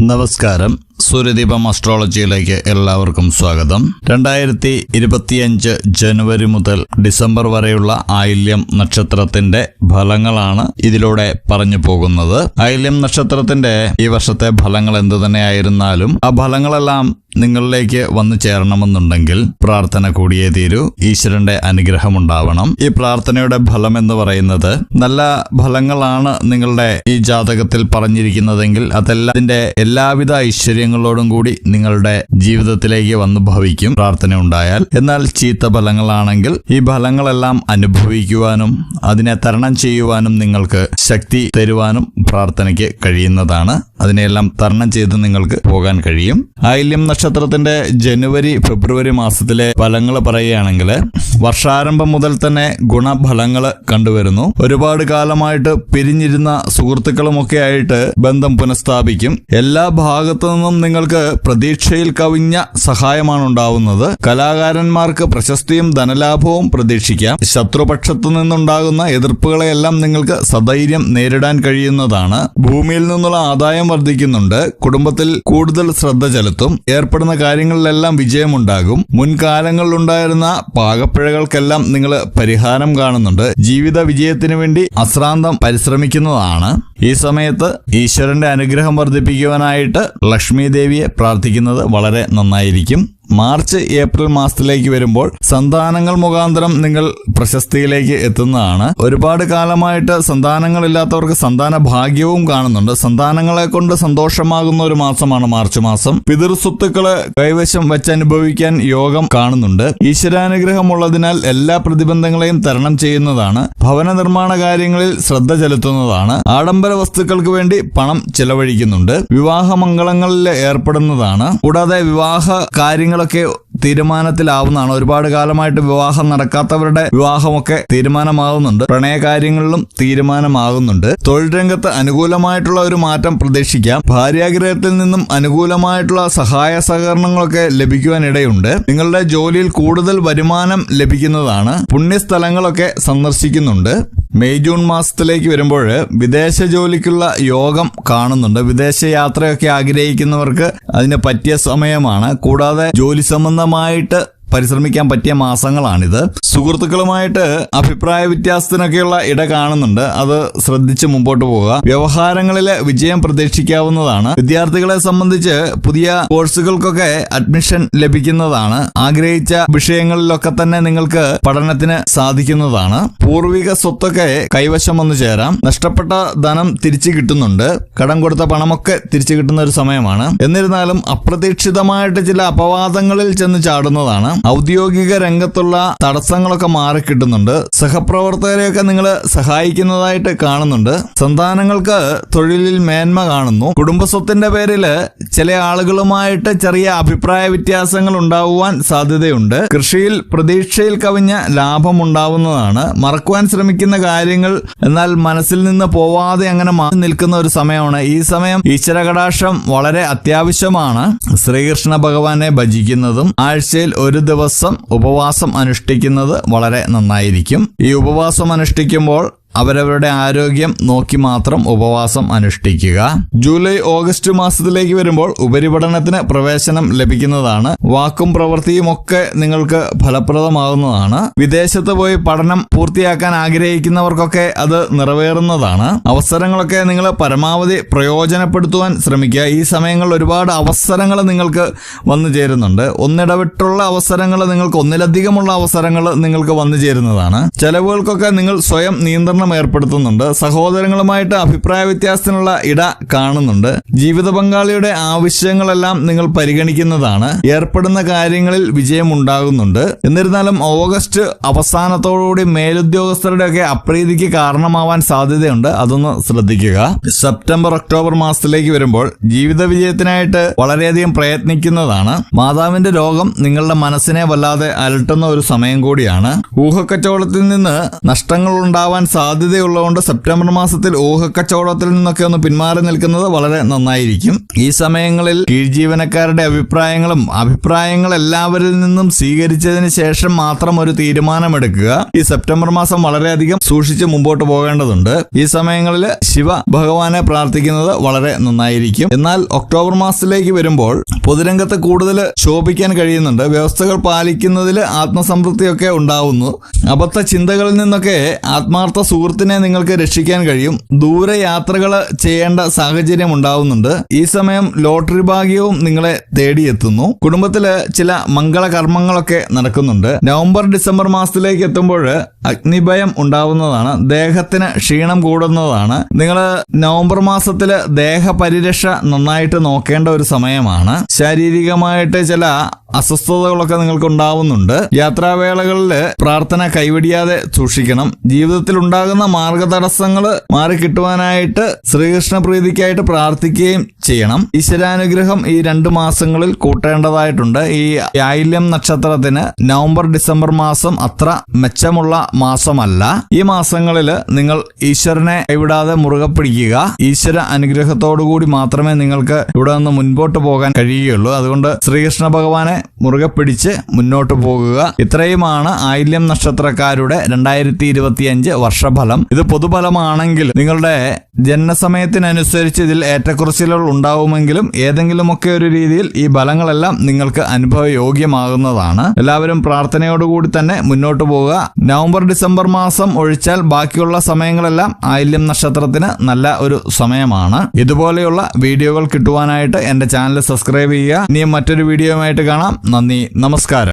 നമസ്കാരം. സൂര്യദീപം അസ്ട്രോളജിയിലേക്ക് എല്ലാവർക്കും സ്വാഗതം. രണ്ടായിരത്തി ഇരുപത്തിയഞ്ച് ജനുവരി മുതൽ ഡിസംബർ വരെയുള്ള ആയില്യം നക്ഷത്രത്തിന്റെ ഫലങ്ങളാണ് ഇതിലൂടെ പറഞ്ഞു പോകുന്നത്. ആയില്യം നക്ഷത്രത്തിന്റെ ഈ വർഷത്തെ ഫലങ്ങൾ എന്തു തന്നെയായിരുന്നാലും ആ ഫലങ്ങളെല്ലാം നിങ്ങളിലേക്ക് വന്നു ചേരണമെന്നുണ്ടെങ്കിൽ പ്രാർത്ഥന കൂടിയേ തീരൂ. ഈശ്വരന്റെ അനുഗ്രഹം ഉണ്ടാവണം ഈ പ്രാർത്ഥനയുടെ ഫലം എന്ന് പറയുന്നത് നല്ല ഫലങ്ങളാണ് നിങ്ങളുടെ ഈ ജാതകത്തിൽ പറഞ്ഞിരിക്കുന്നതെങ്കിൽ അതെല്ലാം അതിന്റെ എല്ലാവിധ ഐശ്വര്യങ്ങളോടും കൂടി നിങ്ങളുടെ ജീവിതത്തിലേക്ക് വന്നു ഭവിക്കും പ്രാർത്ഥന ഉണ്ടായാൽ. എന്നാൽ ചീത്ത ഫലങ്ങളാണെങ്കിൽ ഈ ഫലങ്ങളെല്ലാം അനുഭവിക്കുവാനും അതിനെ തരണം ചെയ്യുവാനും നിങ്ങൾക്ക് ശക്തി തരുവാനും പ്രാർത്ഥനയ്ക്ക് കഴിയുന്നതാണ്. അതിനെല്ലാം തരണം ചെയ്ത് നിങ്ങൾക്ക് പോകാൻ കഴിയും. ആയില്യം നക്ഷത്രത്തിന്റെ ജനുവരി ഫെബ്രുവരി മാസത്തിലെ ഫലങ്ങൾ പറയുകയാണെങ്കിൽ വർഷാരംഭം മുതൽ തന്നെ ഗുണഫലങ്ങൾ കണ്ടുവരുന്നു. ഒരുപാട് കാലമായിട്ട് പിരിഞ്ഞിരുന്ന സുഹൃത്തുക്കളുമൊക്കെ ആയിട്ട് ബന്ധം പുനഃസ്ഥാപിക്കും. എല്ലാ ഭാഗത്തു നിന്നും നിങ്ങൾക്ക് പ്രതീക്ഷയിൽ കവിഞ്ഞ സഹായമാണ് ഉണ്ടാവുന്നത് കലാകാരന്മാർക്ക് പ്രശസ്തിയും ധനലാഭവും പ്രതീക്ഷിക്കാം. ശത്രുപക്ഷത്തു നിന്നുണ്ടാകുന്ന എതിർപ്പുകളെയെല്ലാം നിങ്ങൾക്ക് സധൈര്യം നേരിടാൻ കഴിയുന്നതാണ്. ഭൂമിയിൽ നിന്നുള്ള ആദായം വർദ്ധിക്കുന്നുണ്ട്. കുടുംബത്തിൽ കൂടുതൽ ശ്രദ്ധ ചെലുത്തും. ഏർപ്പെടുന്ന കാര്യങ്ങളിലെല്ലാം വിജയമുണ്ടാകും. മുൻകാലങ്ങളിലുണ്ടായിരുന്ന പാകപ്പിഴകൾക്കെല്ലാം നിങ്ങൾ പരിഹാരം കാണുന്നുണ്ട്. ജീവിത വിജയത്തിന് വേണ്ടി അശ്രാന്തം പരിശ്രമിക്കുന്നതാണ്. ഈ സമയത്ത് ഈശ്വരന്റെ അനുഗ്രഹം വർദ്ധിപ്പിക്കുവാനായിട്ട് ലക്ഷ്മി ദേവിയെ പ്രാർത്ഥിക്കുന്നത് വളരെ നന്നായിരിക്കും. മാർച്ച് ഏപ്രിൽ മാസത്തിലേക്ക് വരുമ്പോൾ സന്താനങ്ങൾ മുഖാന്തരം നിങ്ങൾ പ്രശസ്തിയിലേക്ക് എത്തുന്നതാണ്. ഒരുപാട് കാലമായിട്ട് സന്താനങ്ങൾ ഇല്ലാത്തവർക്ക് സന്താന ഭാഗ്യവും കാണുന്നുണ്ട്. സന്താനങ്ങളെ കൊണ്ട് സന്തോഷമാകുന്ന ഒരു മാസമാണ് മാർച്ച് മാസം. പിതൃസ്വത്തുക്കൾ കൈവശം വെച്ച് അനുഭവിക്കാൻ യോഗം കാണുന്നുണ്ട്. ഈശ്വരാനുഗ്രഹമുള്ളതിനാൽ എല്ലാ പ്രതിബന്ധങ്ങളെയും തരണം ചെയ്യുന്നതാണ്. ഭവന നിർമ്മാണ കാര്യങ്ങളിൽ ശ്രദ്ധ ചെലുത്തുന്നതാണ്. ആഡംബര വസ്തുക്കൾക്ക് വേണ്ടി പണം ചെലവഴിക്കുന്നുണ്ട്. വിവാഹ മംഗളങ്ങളിൽ ഏർപ്പെടുന്നതാണ്. കൂടാതെ വിവാഹ tecnología തീരുമാനത്തിലാവുന്നതാണ്. ഒരുപാട് കാലമായിട്ട് വിവാഹം നടക്കാത്തവരുടെ വിവാഹമൊക്കെ തീരുമാനമാകുന്നുണ്ട്. പ്രണയകാര്യങ്ങളിലും തീരുമാനമാകുന്നുണ്ട്. തൊഴിൽ രംഗത്ത് അനുകൂലമായിട്ടുള്ള ഒരു മാറ്റം പ്രതീക്ഷിക്കാം. ഭാര്യാഗ്രഹത്തിൽ നിന്നും അനുകൂലമായിട്ടുള്ള സഹായ സഹകരണങ്ങളൊക്കെ ലഭിക്കുവാനിടയുണ്ട്. നിങ്ങളുടെ ജോലിയിൽ കൂടുതൽ വരുമാനം ലഭിക്കുന്നതാണ്. പുണ്യസ്ഥലങ്ങളൊക്കെ സന്ദർശിക്കുന്നുണ്ട്. മെയ് ജൂൺ മാസത്തിലേക്ക് വരുമ്പോൾ വിദേശ ജോലിക്കുള്ള യോഗം കാണുന്നുണ്ട്. വിദേശ യാത്രയൊക്കെ ആഗ്രഹിക്കുന്നവർക്ക് അതിന് പറ്റിയ സമയമാണ്. കൂടാതെ ജോലി സംബന്ധമായിട്ട് പരിശ്രമിക്കാൻ പറ്റിയ മാസങ്ങളാണിത്. സുഹൃത്തുക്കളുമായിട്ട് അഭിപ്രായ വ്യത്യാസത്തിനൊക്കെയുള്ള ഇട കാണുന്നുണ്ട്. അത് ശ്രദ്ധിച്ച് മുമ്പോട്ട് പോവുക. വ്യവഹാരങ്ങളിലെ വിജയം പ്രതീക്ഷിക്കാവുന്നതാണ്. വിദ്യാർത്ഥികളെ സംബന്ധിച്ച് പുതിയ കോഴ്സുകൾക്കൊക്കെ അഡ്മിഷൻ ലഭിക്കുന്നതാണ്. ആഗ്രഹിച്ച വിഷയങ്ങളിലൊക്കെ തന്നെ നിങ്ങൾക്ക് പഠനത്തിന് സാധിക്കുന്നതാണ്. പൂർവിക സ്വത്തൊക്കെ കൈവശം വന്നു ചേരാം. നഷ്ടപ്പെട്ട ധനം തിരിച്ചു കിട്ടുന്നുണ്ട്. കടം കൊടുത്ത പണമൊക്കെ തിരിച്ചു കിട്ടുന്ന ഒരു സമയമാണ്. എന്നിരുന്നാലും അപ്രതീക്ഷിതമായിട്ട് ചില അപവാദങ്ങളിൽ ചെന്ന് ചാടുന്നതാണ്. ഔദ്യോഗിക രംഗത്തുള്ള തടസ്സങ്ങളൊക്കെ മാറിക്കിട്ടുന്നുണ്ട് സഹപ്രവർത്തകരെയൊക്കെ നിങ്ങൾ സഹായിക്കുന്നതായിട്ട് കാണുന്നുണ്ട്. സന്താനങ്ങൾക്ക് തൊഴിലിൽ മേന്മ കാണുന്നു. കുടുംബസ്വത്തിന്റെ പേരിൽ ചില ആളുകളുമായിട്ട് ചെറിയ അഭിപ്രായ വ്യത്യാസങ്ങൾ ഉണ്ടാവുവാൻ സാധ്യതയുണ്ട്. കൃഷിയിൽ പ്രതീക്ഷയിൽ കവിഞ്ഞ ലാഭം ഉണ്ടാവുന്നതാണ്. മറക്കുവാൻ ശ്രമിക്കുന്ന കാര്യങ്ങൾ എന്നാൽ മനസ്സിൽ നിന്ന് പോവാതെ അങ്ങനെ മാറി നിൽക്കുന്ന ഒരു സമയമാണ്. ഈ സമയം ഈശ്വര കടാക്ഷം വളരെ അത്യാവശ്യമാണ്. ശ്രീകൃഷ്ണ ഭഗവാനെ ഭജിക്കുന്നതും ആഴ്ചയിൽ ഒരു ദിവസം ഉപവാസം അനുഷ്ഠിക്കുന്നത് വളരെ നന്നായിരിക്കും. ഈ ഉപവാസം അനുഷ്ഠിക്കുമ്പോൾ അവരവരുടെ ആരോഗ്യം നോക്കി മാത്രം ഉപവാസം അനുഷ്ഠിക്കുക. ജൂലൈ ഓഗസ്റ്റ് മാസത്തിലേക്ക് വരുമ്പോൾ ഉപരിപഠനത്തിന് പ്രവേശനം ലഭിക്കുന്നതാണ്. വാക്കും പ്രവൃത്തിയും ഒക്കെ നിങ്ങൾക്ക് ഫലപ്രദമാകുന്നതാണ്. വിദേശത്ത് പോയി പഠനം പൂർത്തിയാക്കാൻ ആഗ്രഹിക്കുന്നവർക്കൊക്കെ അത് നിറവേറുന്നതാണ്. അവസരങ്ങളൊക്കെ നിങ്ങൾ പരമാവധി പ്രയോജനപ്പെടുത്തുവാൻ ശ്രമിക്കുക. ഈ സമയങ്ങളിൽ ഒരുപാട് അവസരങ്ങൾ നിങ്ങൾക്ക് വന്നു ചേരുന്നുണ്ട്. ഒന്നിടവിട്ടുള്ള അവസരങ്ങൾ നിങ്ങൾക്ക് ഒന്നിലധികമുള്ള അവസരങ്ങൾ നിങ്ങൾക്ക് വന്നു ചേരുന്നതാണ്. ചെലവുകൾക്കൊക്കെ നിങ്ങൾ സ്വയം നിയന്ത്രണം ഏർപ്പെടുത്തുന്നുണ്ട്. സഹോദരങ്ങളുമായിട്ട് അഭിപ്രായ വ്യത്യാസത്തിനുള്ള ഇട കാണുന്നുണ്ട്. ജീവിത പങ്കാളിയുടെ ആവശ്യങ്ങളെല്ലാം നിങ്ങൾ പരിഗണിക്കുന്നതാണ്. ഏർപ്പെടുന്ന കാര്യങ്ങളിൽ വിജയമുണ്ടാകുന്നുണ്ട് എന്നിരുന്നാലും ഓഗസ്റ്റ് അവസാനത്തോടുകൂടി മേലുദ്യോഗസ്ഥരുടെ ഒക്കെ അപ്രീതിക്ക് കാരണമാവാൻ സാധ്യതയുണ്ട്. അതൊന്ന് ശ്രദ്ധിക്കുക. സെപ്റ്റംബർ ഒക്ടോബർ മാസത്തിലേക്ക് വരുമ്പോൾ ജീവിത വിജയത്തിനായിട്ട് വളരെയധികം പ്രയത്നിക്കുന്നതാണ്. മാതാവിന്റെ രോഗം നിങ്ങളുടെ മനസ്സിനെ വല്ലാതെ അലട്ടുന്ന ഒരു സമയം കൂടിയാണ്. ഊഹക്കച്ചവടത്തിൽ നിന്ന് നഷ്ടങ്ങൾ ഉണ്ടാവാൻ സാധ്യത സാധ്യതയുള്ളതുകൊണ്ട് സെപ്റ്റംബർ മാസത്തിൽ ഊഹക്കച്ചവടത്തിൽ നിന്നൊക്കെ ഒന്ന് പിന്മാറി നിൽക്കുന്നത് വളരെ നന്നായിരിക്കും. ഈ സമയങ്ങളിൽ കീഴ്ജീവനക്കാരുടെ അഭിപ്രായങ്ങളും അഭിപ്രായങ്ങൾ എല്ലാവരിൽ നിന്നും സ്വീകരിച്ചതിന് ശേഷം മാത്രം ഒരു തീരുമാനമെടുക്കുക. ഈ സെപ്റ്റംബർ മാസം വളരെയധികം സൂക്ഷിച്ച് മുമ്പോട്ട് പോകേണ്ടതുണ്ട്. ഈ സമയങ്ങളിൽ ശിവ ഭഗവാനെ പ്രാർത്ഥിക്കുന്നത് വളരെ നന്നായിരിക്കും. എന്നാൽ ഒക്ടോബർ മാസത്തിലേക്ക് വരുമ്പോൾ പൊതുരംഗത്ത് കൂടുതൽ ശോഭിക്കാൻ കഴിയുന്നുണ്ട്. വ്യവസ്ഥകൾ പാലിക്കുന്നതിൽ ആത്മസംതൃപ്തിയൊക്കെ ഉണ്ടാവുന്നു. അബദ്ധ ചിന്തകളിൽ നിന്നൊക്കെ ആത്മാർത്ഥ സുഹൃത്തിനെ നിങ്ങൾക്ക് രക്ഷിക്കാൻ കഴിയും. ദൂരയാത്രകൾ ചെയ്യേണ്ട സാഹചര്യം ഉണ്ടാവുന്നുണ്ട്. ഈ സമയം ലോട്ടറി ഭാഗ്യവും നിങ്ങളെ തേടിയെത്തുന്നു. കുടുംബത്തിൽ ചില മംഗള കർമ്മങ്ങളൊക്കെ നടക്കുന്നുണ്ട്. നവംബർ ഡിസംബർ മാസത്തിലേക്ക് എത്തുമ്പോൾ അഗ്നിഭയം ഉണ്ടാവുന്നതാണ്. ദേഹത്തിന് ക്ഷീണം കൂടുന്നതാണ്. നിങ്ങൾ നവംബർ മാസത്തിൽ ദേഹപരിരക്ഷ നന്നായിട്ട് നോക്കേണ്ട ഒരു സമയമാണ്. ശാരീരികമായിട്ട് ചില അസ്വസ്ഥതകളൊക്കെ നിങ്ങൾക്ക് ഉണ്ടാവുന്നുണ്ട് യാത്രാവേളകളിൽ പ്രാർത്ഥന കൈവടിയാതെ സൂക്ഷിക്കണം. ജീവിതത്തിൽ ഉണ്ടാകുന്ന മാർഗതടസ്സങ്ങൾ മാറിക്കിട്ടുവാനായിട്ട് ശ്രീകൃഷ്ണ പ്രീതിക്കായിട്ട് പ്രാർത്ഥിക്കുകയും ചെയ്യണം. ഈശ്വരാനുഗ്രഹം ഈ രണ്ട് മാസങ്ങളിൽ കൂട്ടേണ്ടതായിട്ടുണ്ട്. ഈ ആയില്യം നക്ഷത്രത്തിന് നവംബർ ഡിസംബർ മാസം അത്ര മെച്ചമുള്ള മാസമല്ല. ഈ മാസങ്ങളിൽ നിങ്ങൾ ഈശ്വരനെ കൈവിടാതെ മുറുകെ പിടിക്കുക. ഈശ്വര അനുഗ്രഹത്തോടുകൂടി മാത്രമേ നിങ്ങൾക്ക് ഇവിടെ നിന്ന് മുൻപോട്ട് പോകാൻ കഴിയുകയുള്ളൂ. അതുകൊണ്ട് ശ്രീകൃഷ്ണ ഭഗവാനെ മുറുകെ പിടിച്ച് മുന്നോട്ട് പോകുക. ഇത്രയുമാണ് ആയില്യം നക്ഷത്രക്കാരുടെ രണ്ടായിരത്തി ഇരുപത്തിയഞ്ച് വർഷഫലം. ഇത് പൊതുഫലമാണെങ്കിൽ നിങ്ങളുടെ ജനനസമയത്തിനനുസരിച്ച് ഇതിൽ ഏറ്റക്കുറച്ചിലുകൾ ഉണ്ടാവുമെങ്കിലും ഏതെങ്കിലുമൊക്കെ ഒരു രീതിയിൽ ഈ ഫലങ്ങളെല്ലാം നിങ്ങൾക്ക് അനുഭവയോഗ്യമാകുന്നതാണ്. എല്ലാവരും പ്രാർത്ഥനയോടുകൂടി തന്നെ മുന്നോട്ട് പോവുക നവംബർ ഡിസംബർ മാസം ഒഴിച്ചാൽ ബാക്കിയുള്ള സമയങ്ങളെല്ലാം ആയില്യം നക്ഷത്രത്തിന് നല്ല ഒരു സമയമാണ്. ഇതുപോലെയുള്ള വീഡിയോകൾ കിട്ടുവാനായിട്ട് എന്റെ ചാനൽ സബ്സ്ക്രൈബ് ചെയ്യുക. ഇനിയും മറ്റൊരു വീഡിയോയുമായിട്ട് കാണാം. നന്ദി നമസ്കാരം.